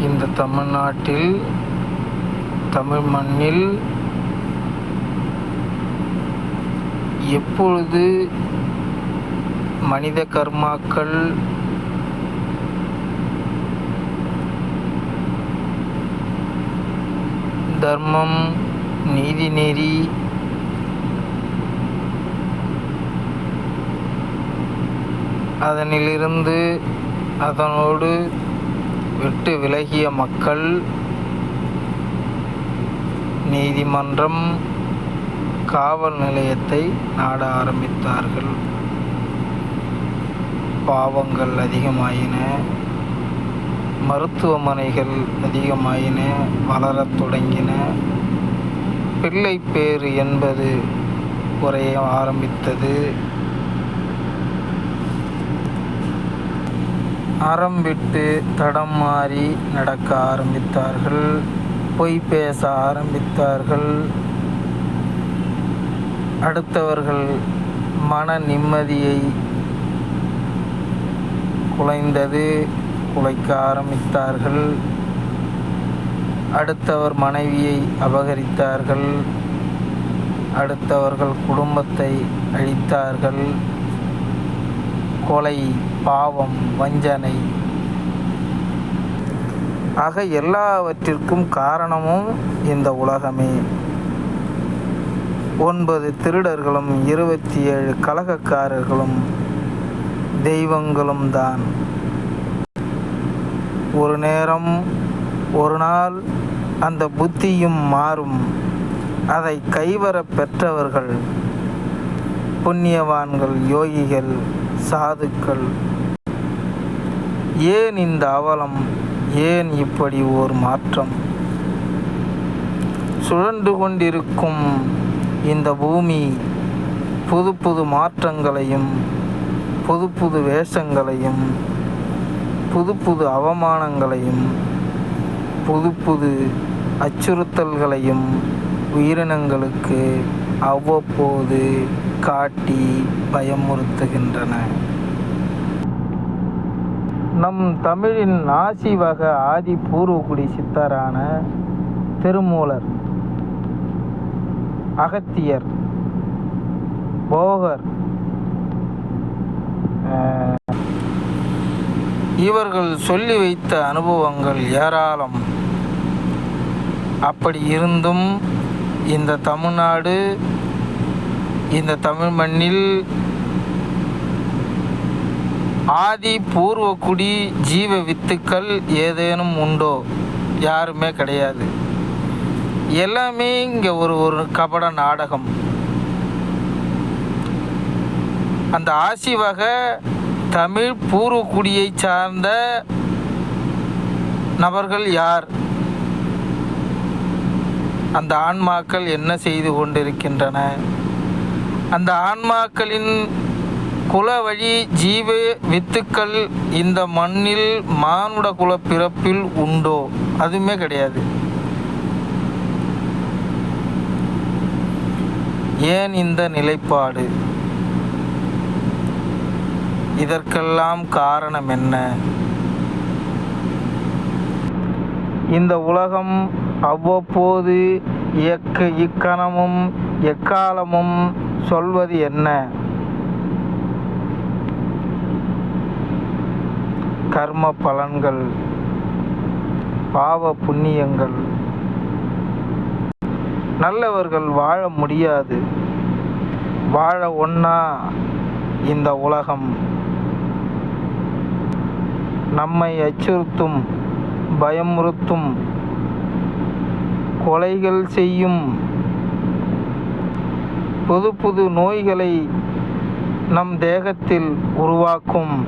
இந்த தமிழ்நாட்டில் தமிழ் மண்ணில் எப்பொழுது மனித கர்மாக்கள் தர்மம் நீதிநெறி அதனிலிருந்து அதனோடு விட்டு விலகிய மக்கள் நீதிமன்றம் காவல் நிலையத்தை நாட ஆரம்பித்தார்கள். பாவங்கள் அதிகமாயின. மருத்துவமனைகள் அதிகமாயின. வளரத் தொடங்கின. பிள்ளை பேறு என்பது குறைய ஆரம்பித்தது. அறம் விட்டு தடம் மாறி நடக்க ஆரம்பித்தார்கள். பொய் பேச ஆரம்பித்தார்கள். அடுத்தவர்கள் மன நிம்மதியை குலைந்தது குலைக்க ஆரம்பித்தார்கள். அடுத்தவர் மனைவியை அபகரித்தார்கள். அடுத்தவர்கள் குடும்பத்தை அழித்தார்கள். கொலை பாவம் வஞ்சனை. ஆக எல்லாவற்றிற்கும் காரணமும் இந்த உலகமே. ஒன்பது திருடர்களும் இருபத்தி ஏழு கலகக்காரர்களும் தெய்வங்களும் தான். ஒரு நேரம் ஒரு நாள் அந்த புத்தியும் மாறும். அதை கைவர பெற்றவர்கள் புண்ணியவான்கள் யோகிகள் சாதுக்கள். ஏன் இந்த அவலம்? ஏன் இப்படி ஓர் மாற்றம்? சுழண்டு கொண்டிருக்கும் இந்த பூமி புது புது மாற்றங்களையும் புது புது வேஷங்களையும் புது புது அவமானங்களையும் புது புது அச்சுறுத்தல்களையும் உயிரினங்களுக்கு அவ்வப்போது காட்டி பயமுறுத்துகின்றன. நம் தமிழின் நாசிவக ஆதி பூர்வகுடி சித்தரான திருமூலர் அகத்தியர் போகர் இவர்கள் சொல்லி வைத்த அனுபவங்கள் ஏராளம். அப்படி இருந்தும் இந்த தமிழ்நாடு இந்த தமிழ் மண்ணில் ஆதி பூர்வகுடி ஜீவ வித்துக்கள் ஏதேனும் உண்டோ? யாருமே கிடையாது. எல்லாமே இங்கே ஒரு ஒரு கபட நாடகம். அந்த ஆசி வகை தமிழ் பூர்வக்குடியை சார்ந்த நபர்கள் யார்? அந்த ஆன்மாக்கள் என்ன செய்து கொண்டிருக்கின்றன? அந்த ஆன்மாக்களின் குல வழி ஜீவ வித்துக்கள் இந்த மண்ணில் மானுட குல பிறப்பில் உண்டோ? அதுவுமே கிடையாது. ஏன் இந்த நிலைப்பாடு? இதற்கெல்லாம் காரணம் என்ன? இந்த உலகம் அவ்வப்போது எக்க இக்கணமும் எக்காலமும் சொல்வது என்ன? கர்ம பலன்கள் பாவ புண்ணியங்கள். நல்லவர்கள் வாழ முடியாது. வாழ ஒன்னா இந்த உலகம். நம்மை அச்சுறுத்தும் பயமுறுத்தும். கொலைகள் செய்யும். புது புது நோய்களை நம் தேகத்தில் உருவாக்கும்.